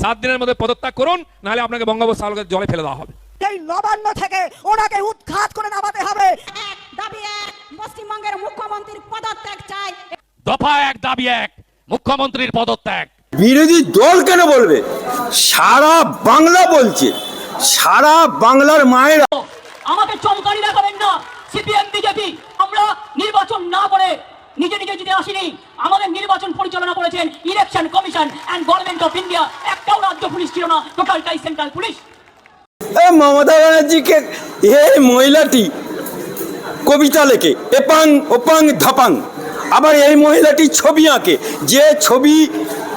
সাত দিনের মধ্যে পদত্যাগ করুন নাহলে আপনাকে বঙ্গোপসাগরকে জলে ফেলে দেওয়া হবে। এই নবান্ন থেকে ওনাকে উৎখাত করে নামাতে হবে এক দাবি এক পশ্চিমবঙ্গের মুখ্যমন্ত্রীর পদত্যাগ চাই। দফা এক দাবি এক মুখ্যমন্ত্রীর পদত্যাগ। বিরোধী দল কেন বলবে? সারা বাংলা বলছে সারা বাংলার মায়েরা আমাকে চমকানি দেখাবেন না সিপিএম বিজেপি আমরা নির্বাচন না করে নিজে নিজে যদি আসিনি, আমাদের নির্বাচন পরিচালনা করেছেন election commission and government of India একটাও রাজ্য পুলিশ ছিল না টোটালটাই সেন্ট্রাল পুলিশ মমতা ব্যানার্জিকে এই মহিলাটি, কবিতা লেখে, এপাং ওপাং ধাপাং। আবার এই মহিলাটি ছবি আঁকে, যে ছবি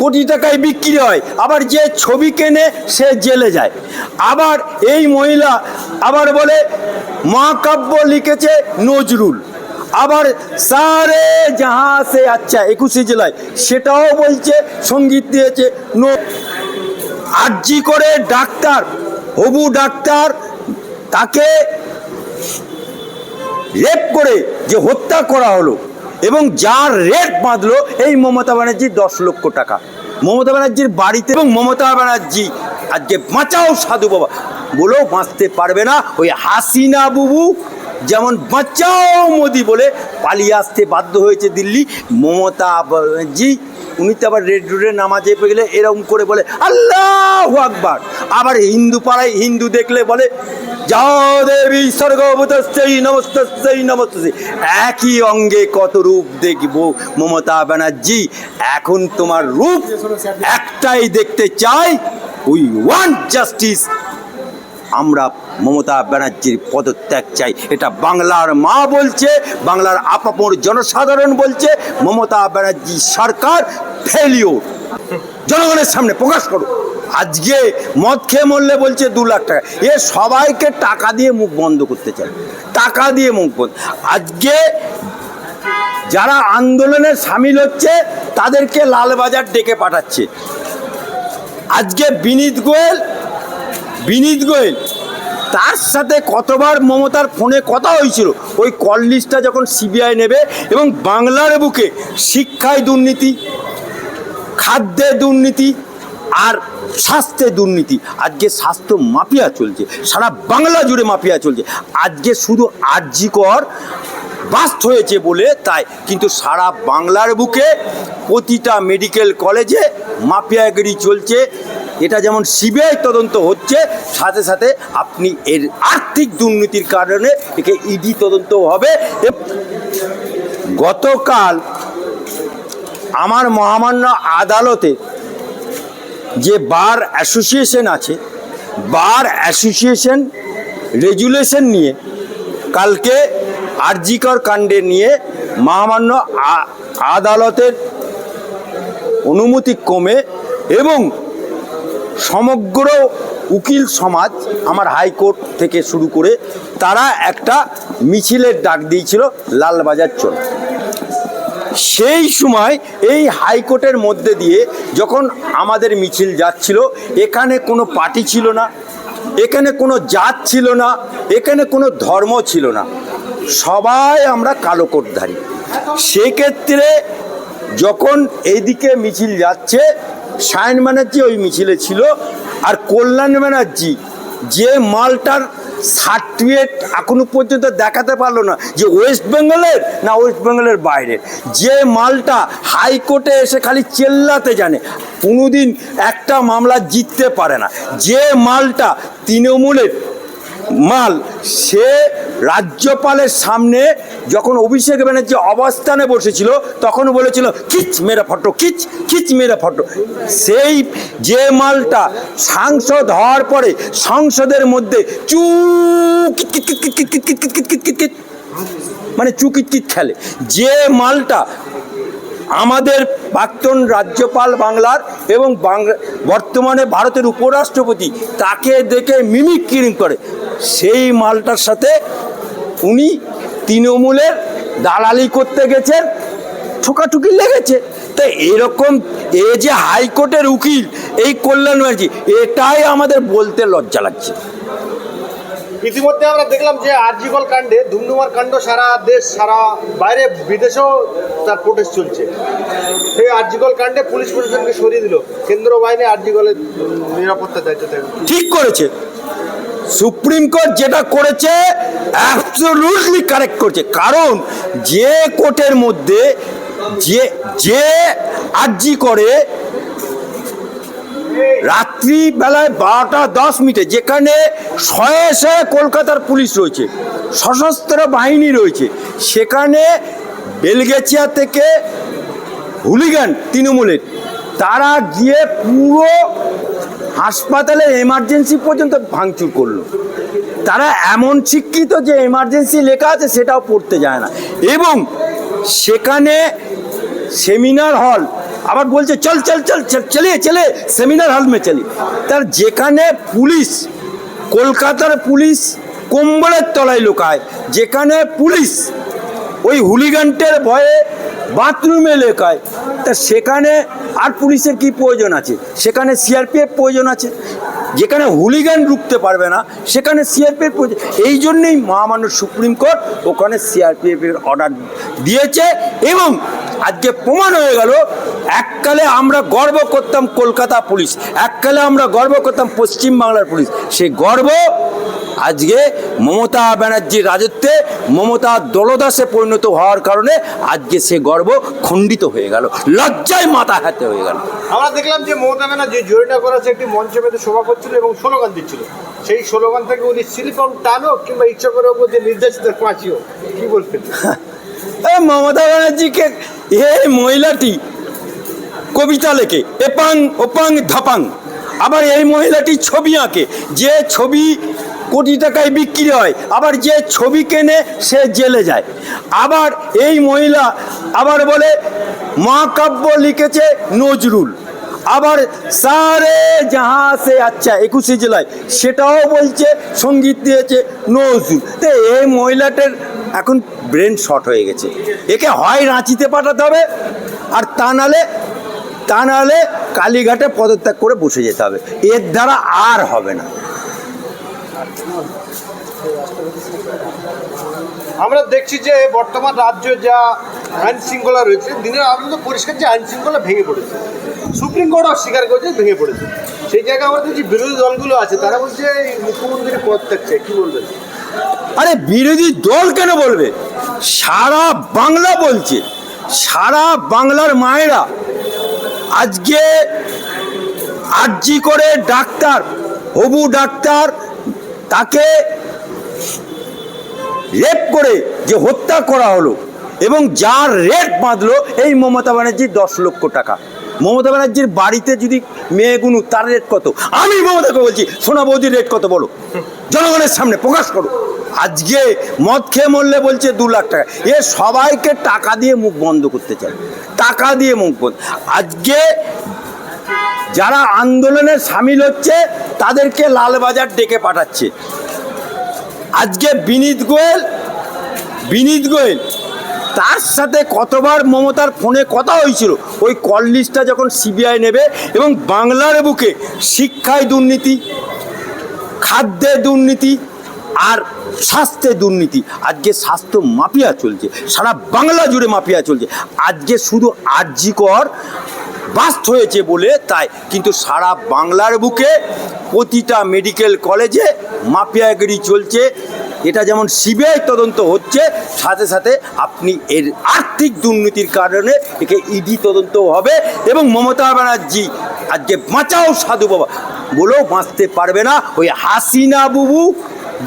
কোটি টাকায় বিক্রি হয়, আবার যে ছবি কেনে, সে জেলে যায়। আবার এই মহিলা আবার বলে, মহাকাব্য লিখেছে নজরুল। আবার সারে যাহা সে আচ্ছা একুশে জেলায় সেটাও বলছে, সংগীত দিয়েছে। নো আর্জি করে ডাক্তার, হবু ডাক্তার তাকে রেপ করে যে হত্যা করা হলো এবং যার রেট বাঁধলো এই মমতা ব্যানার্জির দশ লক্ষ টাকা। মমতা ব্যানার্জির বাড়িতে এবং মমতা ব্যানার্জি, আজকে বাঁচাও সাধু বাবা। বলেও বাঁচতে পারবে না ওই হাসিনা বুবু। যেমন বাঁচাও মোদি বলে পালিয়ে আসতে বাধ্য হয়েছে দিল্লি। মমতা ব্যানার্জি, উনি তো আবার রেড রোডে নামাজে পেয়ে গেলে এরকম করে বলে, আল্লাহ আকবার। আবার হিন্দু পাড়ায় হিন্দু দেখলে বলে, যাও দেবী স্বর্গভূতস্যই নমস্তস্যই নমস্তস্যই একই অঙ্গে কত রূপ দেখব মমতা ব্যানার্জি। এখন তোমার রূপ একটাই দেখতে চাই উই ওয়ান্ট জাস্টিস আমরা মমতা ব্যানার্জির পদত্যাগ চাই। এটা বাংলার মা বলছে, বাংলার আপামর জনসাধারণ বলছে, মমতা ব্যানার্জি সরকার ফেলিওর জনগণের সামনে প্রকাশ করো আজকে মদ খেয়ে মরলে বলছে দু লাখ টাকা। এ সবাইকে টাকা দিয়ে মুখ বন্ধ করতে চায়। টাকা দিয়ে মুখ বন্ধ। আজকে যারা আন্দোলনে সামিল হচ্ছে, তাদেরকে লালবাজার ডেকে পাঠাচ্ছে। আজকে বিনীত গোয়েল বিনীত গোয়েল তার সাথে কতবার মমতার ফোনে কথা হয়েছিল? ওই কল লিস্টটা যখন সিবিআই নেবে এবং বাংলার বুকে শিক্ষায় দুর্নীতি, খাদ্যে দুর্নীতি আর স্বাস্থ্যে দুর্নীতি। আজকে স্বাস্থ্য মাফিয়া চলছে, সারা বাংলা জুড়ে মাফিয়া চলছে। আজকে শুধু আর্যিকর বাস্ট হয়েছে বলে তাই, কিন্তু সারা বাংলার বুকে প্রতিটা মেডিকেল কলেজে মাফিয়াগিরি চলছে। এটা যেমন সিবিআই তদন্ত হচ্ছে, সাথে সাথে আপনি এর আর্থিক দুর্নীতির কারণে একে ইডি তদন্ত হবে। গতকাল আমার মহামান্য আদালতে যে বার অ্যাসোসিয়েশন আছে, বার অ্যাসোসিয়েশন রেজুলেশন নিয়ে কালকে আরজিকর কাণ্ডে নিয়ে মহামান্য আদালতের অনুমতি কমে এবং সমগ্র উকিল সমাজ আমার হাইকোর্ট থেকে শুরু করে তারা একটা মিছিলের ডাক দিয়েছিল লালবাজার চলে সেই সময় এই হাইকোর্টের মধ্যে দিয়ে যখন আমাদের মিছিল যাচ্ছিল, এখানে কোনো পার্টি ছিল না, এখানে কোনো জাত ছিল না, এখানে কোনো ধর্ম ছিল না। সবাই আমরা কালো কোটধারী। সেক্ষেত্রে যখন এইদিকে মিছিল যাচ্ছে সায়ন ব্যানার্জি ওই মিছিলে ছিল আর কল্যাণ ব্যানার্জি যে মালটার সার্টিফিকেট এখনও পর্যন্ত দেখাতে পারল না যে ওয়েস্ট বেঙ্গলের না ওয়েস্ট বেঙ্গলের বাইরের যে মালটা হাইকোর্টে এসে খালি চেল্লাতে জানে, কোনোদিন একটা মামলা জিততে পারে না। যে মালটা তৃণমূলের মাল সে রাজ্যপালের সামনে যখন অভিষেক ব্যানার্জি অবস্থানে বসেছিল তখন বলেছিল কিচ মেরা ফটো কিচ কিচ মেরা ফটো সেই যে মালটা সাংসদ হওয়ার পরে সংসদের মধ্যে চু মানে চুকিত খেলে যে মালটা আমাদের প্রাক্তন রাজ্যপাল বাংলার এবং বর্তমানে ভারতের উপরাষ্ট্রপতি, তাকে দেখে মিমিক কিরিং। করে সেই মালটার সাথে উনি তৃণমূলের দালালি করতে গেছেন, ঠোকাঠুকি লেগেছে। তো এরকম এ যে হাইকোর্টের উকিল, এই কল্যাণ ব্যানার্জি এটাই আমাদের বলতে লজ্জা লাগছে। ইতিমধ্যে আমরা দেখলাম যে আরজিকল কাণ্ডে, ধুমধুমার কাণ্ড সারা দেশ, সারা বাইরে বিদেশেও তার প্রোটেস্ট চলছে। সেই আরজিকল কাণ্ডে পুলিশ প্রশাসনকে সরিয়ে দিল। কেন্দ্র বাহিনী আরজিকলের নিরাপত্তা দায়িত্ব থাকবে ঠিক করেছে। সুপ্রিম কোর্ট যেটা করেছে অ্যাবসলিউটলি কারেক্ট করছে। কারণ যে কোর্টের মধ্যে যে যে আর্জি করে রাত্রি বেলায় বারোটা দশ মিনিটে, যেখানে শয়ে শয়ে কলকাতার পুলিশ রয়েছে, সশস্ত্র বাহিনী রয়েছে, সেখানে বেলগেচিয়া থেকে হুলিগান তৃণমূলের, তারা গিয়ে পুরো হাসপাতালে এমার্জেন্সি পর্যন্ত ভাঙচুর করল। তারা এমন শিক্ষিত যে এমার্জেন্সি লেখা আছে, সেটাও পড়তে যায় না। এবং সেখানে সেমিনার হল আবার বলছে, চল চল চল চল, চলে সেমিনার হল মে চলি। তার যেখানে পুলিশ, কলকাতার পুলিশ কম্বলের তলায় লোকায়, যেখানে পুলিশ ওই হুলিগানটের ভয়ে বাথরুমে লেখায় তা সেখানে আর পুলিশের কি প্রয়োজন আছে? সেখানে সিআরপিএফ প্রয়োজন আছে। যেখানে হুলিগান রুখতে পারবে না, সেখানে সিআরপিএফ প্রয়োজন। এই জন্যই মহামান্য সুপ্রিম কোর্ট ওখানে সিআরপিএফ এর অর্ডার দিয়েছে এবং আজকে প্রমাণ হয়ে গেল এককালে আমরা গর্ব করতাম কলকাতা পুলিশ এককালে আমরা গর্ব করতাম পশ্চিম বাংলার পুলিশ। সেই গর্ব আজকে মমতা ব্যানার্জির রাজত্বে মমতা দলদাসে পরিণত হওয়ার কারণে আজকে সে গর্ব খণ্ডিত হয়ে গেল লজ্জায় মাথা হাতে হয়ে গেল। আমরা দেখলাম যে মমতা ব্যানার্জি জয়টা করেছে একটি মঞ্চে পেতে সভা করছিল এবং স্লোগান দিচ্ছিল। সেই স্লোগান থেকে উনি সিলিকন টানো কিংবা ইচ্ছা করে যে নির্দেশিত পাঁচিও কি বলবেন এ মমতা ব্যানার্জিকে এই মহিলাটি কবিতা লেখে, এপাং, ওপাং, ধাপাং। আবার এই মহিলাটি ছবি আঁকে, যে ছবি কোটি টাকায় বিক্রি হয়, আবার যে ছবি কেনে সে জেলে যায়। আবার এই মহিলা আবার বলে, মহাকাব্য লিখেছে নজরুল। আবার, সারে যাহা সে আচ্ছা একুশে জেলায় সেটাও বলছে, সংগীত দিয়েছে নজরুল। তো এই মহিলাটার এখন ব্রেন শর্ট হয়ে গেছে। একে হয় রাঁচিতে পাঠাতে হবে আর তা নালে তা নাহলে কালীঘাটে পদত্যাগ করে বসে যেতে হবে। এর দ্বারা আর হবে না। আমরা দেখছি যে বর্তমান রাজ্য যা আইন শৃঙ্খলা রয়েছে দিনের আনন্দ পরিষ্কার যে আইন শৃঙ্খলা ভেঙে পড়েছে। সুপ্রিম কোর্ট অস্বীকার করেছে ভেঙে পড়েছে। সেই জায়গায় আমাদের যে বিরোধী দলগুলো আছে তারা বলছে এই মুখ্যমন্ত্রীর পদ থাকছে কি বলবেন? আরে বিরোধী দল কেন বলবে? সারা বাংলা বলছে, সারা বাংলার মায়েরা। আজকে আর্জি করে ডাক্তার, হবু ডাক্তার তাকে রেপ করে যে হত্যা করা হলো এবং যার রেট বাঁধলো এই মমতা ব্যানার্জির দশ লক্ষ টাকা। মমতা ব্যানার্জির বাড়িতে যদি মেয়ে গুনু, তার রেট কত? আমি মমতাকে বলছি, সোনা বৌদির রেট কত বলো? জনগণের সামনে প্রকাশ করো। আজকে মদ খেয়ে মরলে বলছে দু লাখ টাকা। এ সবাইকে টাকা দিয়ে মুখ বন্ধ করতে চায়। টাকা দিয়ে মুখ বন্ধ। আজকে যারা আন্দোলনে সামিল হচ্ছে, তাদেরকে লালবাজার ডেকে পাঠাচ্ছে। আজকে বিনীত গোয়েল বিনীত গোয়েল, তার সাথে কতবার মমতার ফোনে কথা হয়েছিল। ওই কল লিস্টটা যখন সিবিআই নেবে এবং বাংলার বুকে শিক্ষায় দুর্নীতি, খাদ্যে দুর্নীতি, আর স্বাস্থ্যে দুর্নীতি। আজকে স্বাস্থ্য মাফিয়া চলছে। সারা বাংলা জুড়ে মাফিয়া চলছে। আজকে শুধু আর্যিকর বাস্ট হয়েছে বলে তাই কিন্তু সারা বাংলার বুকে প্রতিটা মেডিকেল কলেজে মাফিয়াগিরি চলছে। এটা যেমন সিবিআই তদন্ত হচ্ছে, সাথে সাথে আপনি এর আর্থিক দুর্নীতির কারণে একে ইডি তদন্ত হবে এবং মমতা ব্যানার্জি আজকে বাঁচাও সাধু বাবা বলেও বাঁচতে পারবে না। ওই হাসিনা বুবু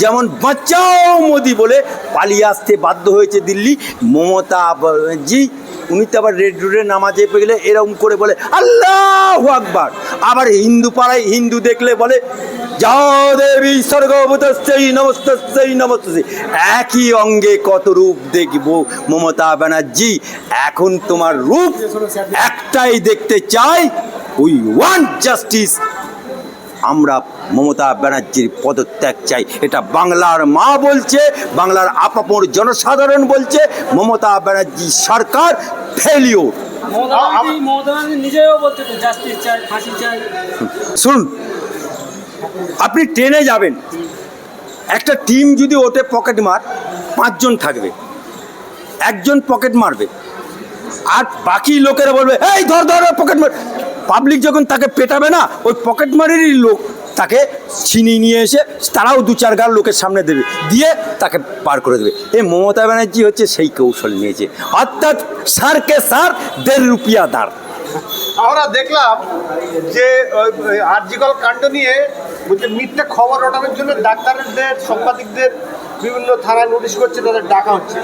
যেমন বাঁচাও মোদি বলে পালিয়ে আসতে বাধ্য হয়েছে দিল্লি। মমতা জি উনি তো আবার রেড রোডে নামাজে পেয়ে গেলে এরকম করে বলে, আল্লাহ আকবার। আবার হিন্দু পাড়ায় হিন্দু দেখলে বলে, যাও দেবী স্বর্গভূতশ্চৈ নমস্তশ্চৈ নমস্তশ্চৈ একই অঙ্গে কত রূপ দেখব মমতা ব্যানার্জি। এখন তোমার রূপ একটাই দেখতে চাই উই ওয়ান্ট জাস্টিস আমরা মমতা ব্যানার্জির পদত্যাগ চাই। এটা বাংলার মা বলছে বাংলার আপামর জনসাধারণ বলছে মমতা ব্যানার্জি সরকার ফেলিওর শুনুন আপনি ট্রেনে যাবেন একটা টিম যদি ওতে পকেট মার পাঁচজন থাকবে একজন পকেট মারবে আর বাকি লোকেরা বলবে এই ধর ধর পকেট মার। পাবলিক যখন তাকে পেটাবে না, ওই পকেট মারেরই লোক তাকে ছিনিয়ে নিয়ে এসে তারাও দু চার গাল লোকের সামনে দেবে, দিয়ে তাকে পার করে দেবে। এই মমতা ব্যানার্জি হচ্ছে সেই কৌশল নিয়েছে। অর্থাৎ সারকে সার দেড় রুপিয়া দাঁড় আমরা দেখলাম যে আর্জিকল কাণ্ড নিয়ে বলছে, মিথ্যে খবর রটানোর জন্য ডাক্তারদের, সাংবাদিকদের বিভিন্ন থানায় নোটিশ করছে, তাদের ডাকা হচ্ছে।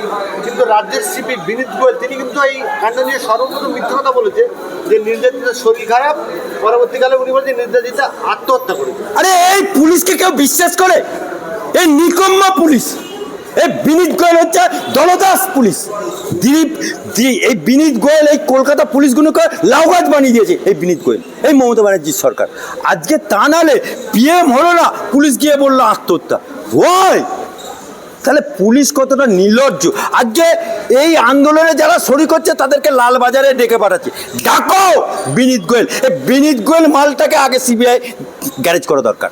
কিন্তু রাজ্যের সিপি বিনীত গোয়েল, তিনি কিন্তু এই কাণ্ড নিয়ে সর্বপ্রথম মিথ্যে কথা বলেছে যে নির্যাতিতার শরীর খারাপ, পরবর্তীকালে উনি বলছেন নির্যাতিতা, আত্মহত্যা করেছে। আরে, এই পুলিশকে কেউ বিশ্বাস করে? এই নিকম্মা পুলিশ। এই বিনীত গোয়েল হচ্ছে দলদাস পুলিশ। দিলীপ এই বিনীত গোয়েল এই কলকাতা পুলিশগুলোকে লাউগাছ বানিয়ে দিয়েছে এই বিনীত গোয়েল, এই মমতা ব্যানার্জির সরকার। আজকে তা নালে পিএম হলো না পুলিশ গিয়ে বলল আত্মহত্যা। ওই তাহলে পুলিশ কতটা নির্লজ্জ। আজকে এই আন্দোলনে যারা শরিক হচ্ছে তাদেরকে লালবাজারে ডেকে পাঠাচ্ছে। ডাকো বিনীত গোয়েল। এই বিনীত গোয়েল মালটাকে আগে সিবিআই গ্যারেজ করা দরকার।